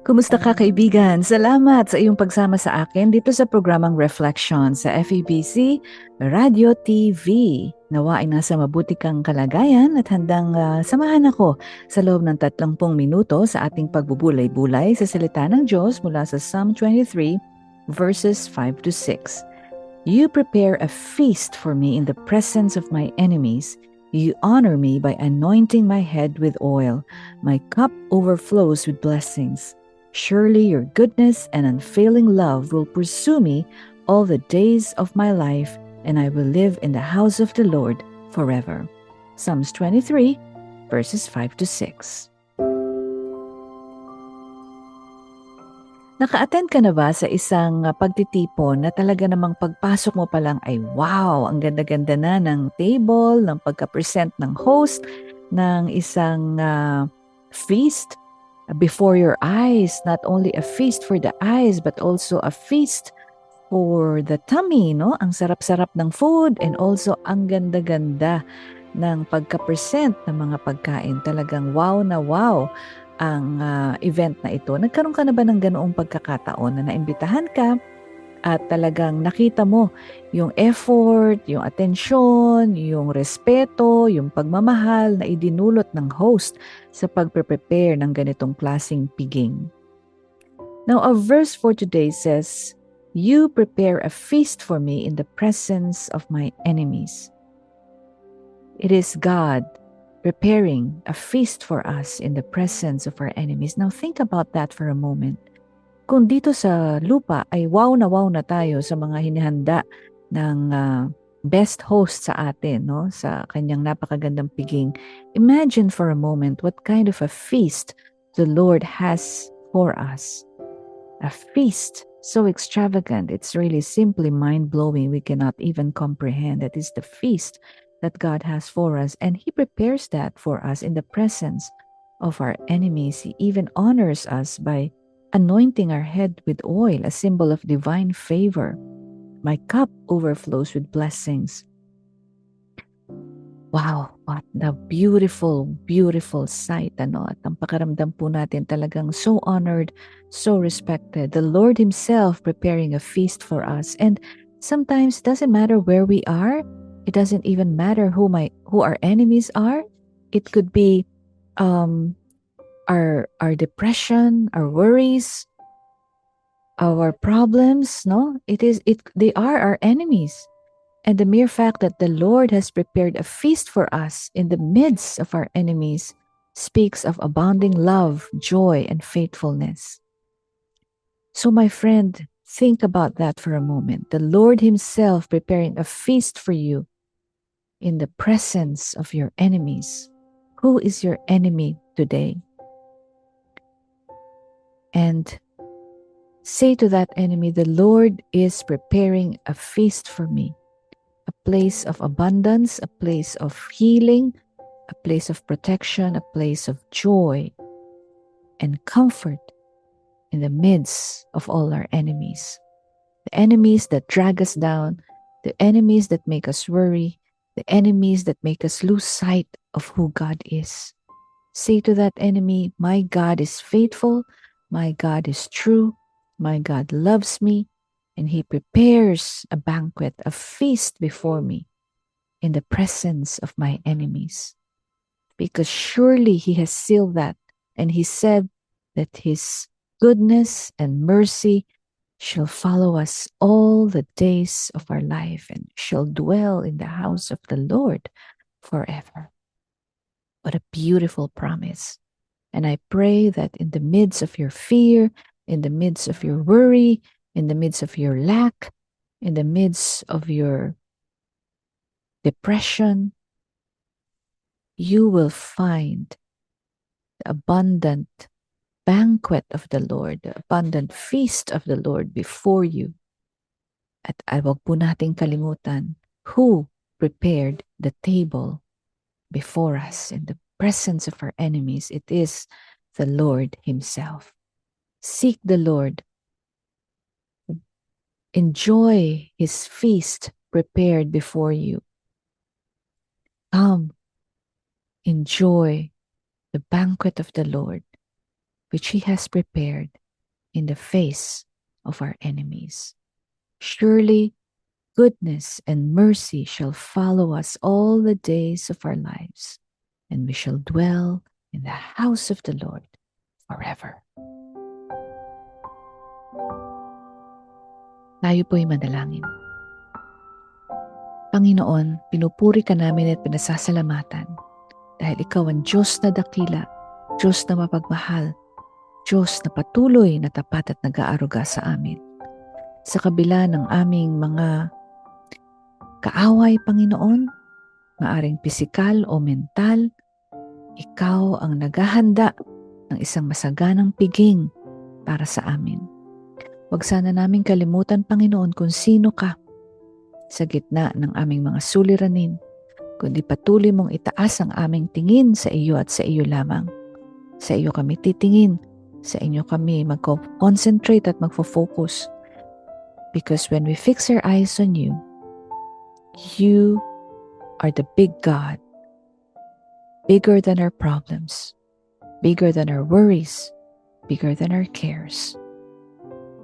Kumusta ka kaibigan? Salamat sa iyong pagsama sa akin dito sa programang Reflection sa FEBC Radio TV. Nawa ay nasa mabuti kang kalagayan at handang uh, samahan ako sa loob ng 30 minuto sa ating pagbubulay-bulay sa salita ng Diyos mula sa Psalm 23 verses 5 to 6. You prepare a feast for me in the presence of my enemies. You honor me by anointing my head with oil. My cup overflows with blessings. Surely your goodness and unfailing love will pursue me all the days of my life, and I will live in the house of the Lord forever. Psalms 23, verses 5 to 6. Naka-attend ka na ba sa isang pagtitipon na talaga namang pagpasok mo pa lang ay wow, ang ganda-ganda na ng table, ng pagka-present ng host, ng isang uh, feast before your eyes, not only a feast for the eyes, but also a feast for the tummy, no? Ang sarap-sarap ng food and also ang ganda-ganda ng pagka-present ng mga pagkain. Talagang wow na wow ang uh, event na ito. Nagkaroon ka na ba ng ganoong pagkakataon na naimbitahan ka at talagang nakita mo yung effort, yung atensyon, yung respeto, yung pagmamahal na idinulot ng host sa pagpe-prepare ng ganitong klasing piging. Now, our verse for today says, You prepare a feast for me in the presence of my enemies. It is God preparing a feast for us in the presence of our enemies. Now, think about that for a moment kung dito sa lupa ay wow na wow na tayo sa mga hinihanda ng uh, best host sa atin, no? sa kanyang napakagandang piging, imagine for a moment what kind of a feast the Lord has for us. A feast so extravagant, it's really simply mind-blowing. We cannot even comprehend. That is the feast that God has for us. And He prepares that for us in the presence of our enemies. He even honors us by anointing our head with oil, a symbol of divine favor. My cup overflows with blessings. Wow, what the beautiful, beautiful sight. Ano? At ang pakaramdam po natin talagang so honored, so respected. The Lord Himself preparing a feast for us. And sometimes it doesn't matter where we are. It doesn't even matter who my who our enemies are. It could be um, our our depression, our worries, our problems, no? It is it they are our enemies. And the mere fact that the Lord has prepared a feast for us in the midst of our enemies speaks of abounding love, joy, and faithfulness. So, my friend, think about that for a moment. The Lord Himself preparing a feast for you in the presence of your enemies. Who is your enemy today? And say to that enemy, The Lord is preparing a feast for me, a place of abundance, a place of healing, a place of protection, a place of joy and comfort in the midst of all our enemies. The enemies that drag us down, the enemies that make us worry, the enemies that make us lose sight of who God is. Say to that enemy, My God is faithful, my God is true. My God loves me. And He prepares a banquet, a feast before me in the presence of my enemies. Because surely He has sealed that. And He said that His goodness and mercy shall follow us all the days of our life and shall dwell in the house of the Lord forever. What a beautiful promise. And I pray that in the midst of your fear, in the midst of your worry, in the midst of your lack, in the midst of your depression, you will find the abundant banquet of the Lord, the abundant feast of the Lord before you. At ah, ay wag po nating kalimutan who prepared the table before us in the presence of our enemies. It is the Lord Himself. Seek the Lord. Enjoy His feast prepared before you. Come, enjoy the banquet of the Lord, which He has prepared in the face of our enemies. Surely goodness and mercy shall follow us all the days of our lives, and we shall dwell in the house of the Lord forever. Tayo po'y manalangin. Panginoon, pinupuri ka namin at pinasasalamatan dahil ikaw ang Diyos na dakila, Diyos na mapagmahal, Diyos na patuloy na tapat at nag-aaruga sa amin. Sa kabila ng aming mga kaaway, Panginoon, maaring pisikal o mental, ikaw ang naghahanda ng isang masaganang piging para sa amin. Huwag sana namin kalimutan, Panginoon, kung sino ka sa gitna ng aming mga suliranin, kundi patuloy mong itaas ang aming tingin sa iyo at sa iyo lamang. Sa iyo kami titingin, sa inyo kami mag-concentrate at magfo-focus. Because when we fix our eyes on you, you are the big God, bigger than our problems, bigger than our worries, bigger than our cares.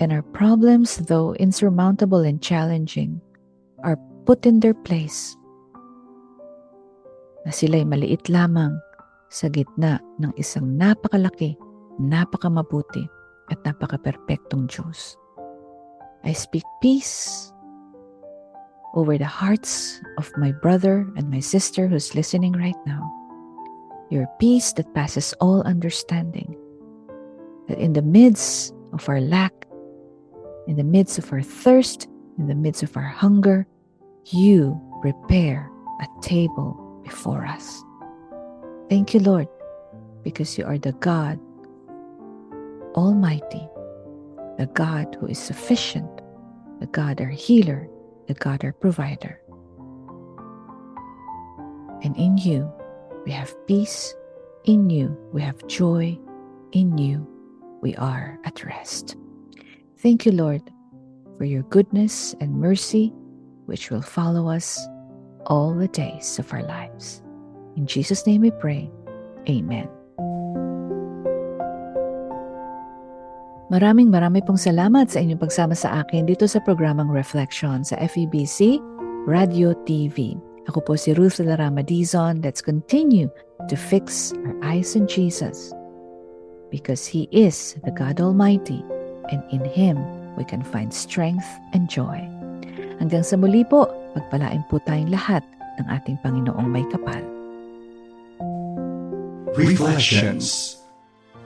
And our problems, though insurmountable and challenging, are put in their place na sila'y maliit lamang sa gitna ng isang napakalaki, napakamabuti at napaka-perpektong Diyos. I speak peace over the hearts of my brother and my sister who's listening right now. Your peace that passes all understanding. That in the midst of our lack, in the midst of our thirst, in the midst of our hunger, you prepare a table before us. Thank you, Lord, because you are the God Almighty, the God who is sufficient, the God our healer, the God our provider. And in you, we have peace. In you, we have joy. In you, we are at rest. Thank you, Lord, for your goodness and mercy, which will follow us all the days of our lives. In Jesus' name we pray. Amen. Maraming marami pong salamat sa inyong pagsama sa akin dito sa programang Reflection sa FEBC Radio TV. Ako po si Ruth Larama Dizon. Let's continue to fix our eyes on Jesus because He is the God Almighty and in Him we can find strength and joy. Hanggang sa muli po, pagpalain po tayong lahat ng ating Panginoong may kapal. Reflections.